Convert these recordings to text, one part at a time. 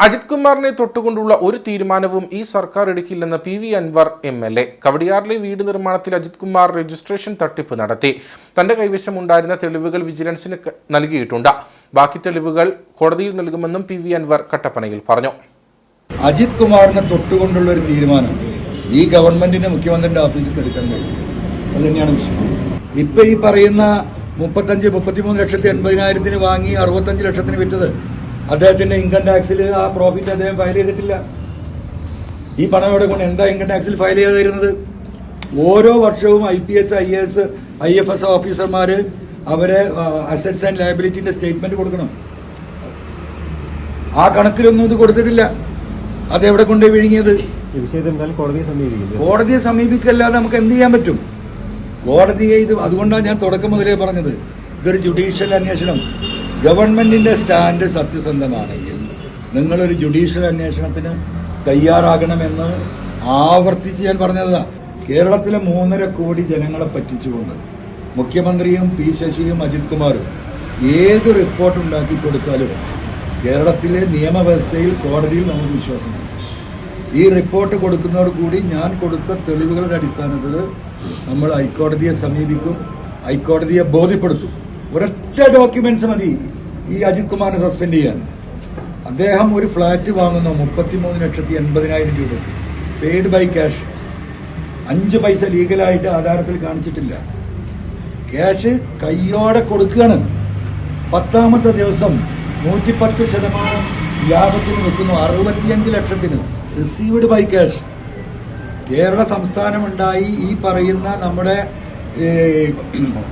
അജിത് കുമാറിനെ തൊട്ടുകൊണ്ടുള്ള ഒരു തീരുമാനവും ഈ സർക്കാർ എടുക്കില്ലെന്ന് P V Anvar M L A. കവടിയാറിലെ വീട് നിർമ്മാണത്തിൽ അജിത് കുമാർ രജിസ്ട്രേഷൻ തട്ടിപ്പ് നടത്തി. തന്റെ കൈവശമുണ്ടായിരുന്ന തെളിവുകൾ വിജിലൻസിന് നൽകിയിട്ടുണ്ട്. ബാക്കി തെളിവുകൾ കോടതിയിൽ നൽകുമെന്നും പി വി അൻവർ കട്ടപ്പനയിൽ പറഞ്ഞു. അജിത് കുമാറിനെ തൊട്ടുകൊണ്ടുള്ള ഒരു തീരുമാനം ഈ ഗവൺമെന്റിന്റെ മുഖ്യമന്ത്രിയുടെ ഓഫീസിൽ എടുക്കാൻ കഴിയും അത് വിഷയം. ഇപ്പൊ ഈ പറയുന്ന മുപ്പത്തഞ്ച് മുപ്പത്തിമൂന്ന് ലക്ഷത്തി എൺപതിനായിരത്തിന് വാങ്ങി അറുപത്തഞ്ച് ലക്ഷത്തിന് വിറ്റത് അദ്ദേഹത്തിന്റെ ഇൻകം ടാക്സിൽ ആ പ്രോഫിറ്റ് അദ്ദേഹം ഫയൽ ചെയ്തിട്ടില്ല. ഈ പണം എവിടെ കൊണ്ട് എന്താ ഇൻകം ടാക്സിൽ ഫയൽ ചെയ്തിരുന്നത് ഓരോ വർഷവും I P S I A S I F ഓഫീസർമാര് അവരെ അസറ്റ്സ് ആൻഡ് ലയബിലിറ്റിന്റെ സ്റ്റേറ്റ്മെന്റ് കൊടുക്കണം. ആ കണക്കിലൊന്നും ഇത് കൊടുത്തിട്ടില്ല. അതെവിടെ കൊണ്ട് വിഴുങ്ങിയത്? കോടതിയെ സമീപിക്കല്ലാതെ നമുക്ക് എന്ത് ചെയ്യാൻ പറ്റും? കോടതിയെ ഇത് അതുകൊണ്ടാണ് ഞാൻ തുടക്കം മുതലേ പറഞ്ഞത്. ഇതൊരു ജുഡീഷ്യൽ അന്വേഷണം. ഗവൺമെന്റിന്റെ സ്റ്റാൻഡ് സത്യസന്ധമാണെങ്കിൽ നിങ്ങളൊരു ജുഡീഷ്യൽ അന്വേഷണത്തിന് തയ്യാറാകണമെന്ന് ആവർത്തിച്ച് ഞാൻ പറഞ്ഞതാണ് കേരളത്തിലെ മൂന്നര കോടി ജനങ്ങളെ പറ്റിച്ചുകൊണ്ട് മുഖ്യമന്ത്രിയും പി ശശിയും അജിത് കുമാറും ഏത് റിപ്പോർട്ട് ഉണ്ടാക്കി കൊടുത്താലും കേരളത്തിലെ നിയമവ്യവസ്ഥയിൽ കോടതിയിൽ നമുക്ക് വിശ്വാസമുണ്ട്. ഈ റിപ്പോർട്ട് കൊടുക്കുന്നതോട് കൂടി ഞാൻ കൊടുത്ത തെളിവുകളുടെ അടിസ്ഥാനത്തിൽ നമ്മൾ ഹൈക്കോടതിയെ സമീപിക്കും ഹൈക്കോടതിയെ ബോധ്യപ്പെടുത്തും. ഒരൊറ്റ ഡോക്യുമെന്റ്സ് മതി ഈ അജിത് കുമാറിനെ സസ്പെൻഡ് ചെയ്യാൻ. അദ്ദേഹം ഒരു ഫ്ലാറ്റ് വാങ്ങുന്നു മുപ്പത്തിമൂന്ന് ലക്ഷത്തി എൺപതിനായിരം രൂപയ്ക്ക്. പെയ്ഡ് ബൈ ക്യാഷ് അഞ്ച് പൈസ ലീഗലായിട്ട് ആധാരത്തിൽ കാണിച്ചിട്ടില്ല. ക്യാഷ് കയ്യോടെ കൊടുക്കുകയാണ്. പത്താമത്തെ ദിവസം നൂറ്റിപ്പത്ത് ശതമാനം ലാഭത്തിന് വെക്കുന്നു. അറുപത്തിയഞ്ച് ലക്ഷത്തിന്. റിസീവ്ഡ് ബൈ ക്യാഷ് കേരള സംസ്ഥാനമുണ്ടായി ഈ പറയുന്ന നമ്മുടെ ഏ,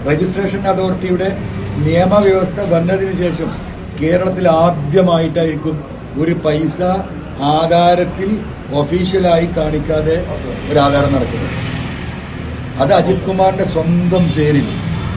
രജിസ്ട്രേഷൻ അതോറിറ്റിയുടെ നിയമവ്യവസ്ഥ വന്നതിന് ശേഷം കേരളത്തിൽ ആദ്യമായിട്ടായിരിക്കും ഒരു പൈസ ആധാരത്തിൽ ഒഫീഷ്യലായി കാണിക്കാതെ ഒരു ആധാരം നടക്കുന്നത്. അത് അജിത് കുമാറിന്റെ സ്വന്തം പേരിൽ.